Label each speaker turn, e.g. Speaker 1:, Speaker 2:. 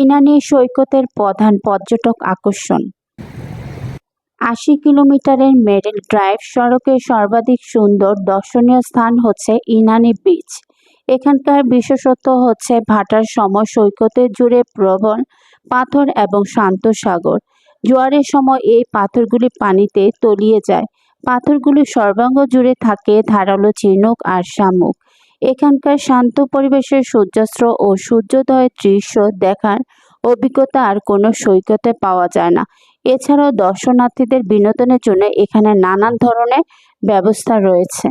Speaker 1: ইনানি সৈকতের প্রধান পর্যটক আকর্ষণ। আশি কিলোমিটারের মেরিন ড্রাইভ সড়কের সর্বাধিক সুন্দর দর্শনীয় স্থান হচ্ছে ইনানি বিচ। এখানকার বিশেষত্ব হচ্ছে ভাটার সময় সৈকতের জুড়ে প্রবল পাথর এবং শান্ত সাগর। জোয়ারের সময় এই পাথরগুলি পানিতে তলিয়ে যায়। পাথরগুলি সর্বাঙ্গ জুড়ে থাকে ধারালো চিনুক আর শামুক। এখানকার শান্ত পরিবেশের সূর্যাস্ত্র ও সূর্যোদয়ের দৃশ্য দেখার অভিজ্ঞতা আর কোনো সৈকতে পাওয়া যায় না। এছাড়াও দর্শনার্থীদের বিনোদনের জন্য এখানে নানান ধরনের ব্যবস্থা রয়েছে।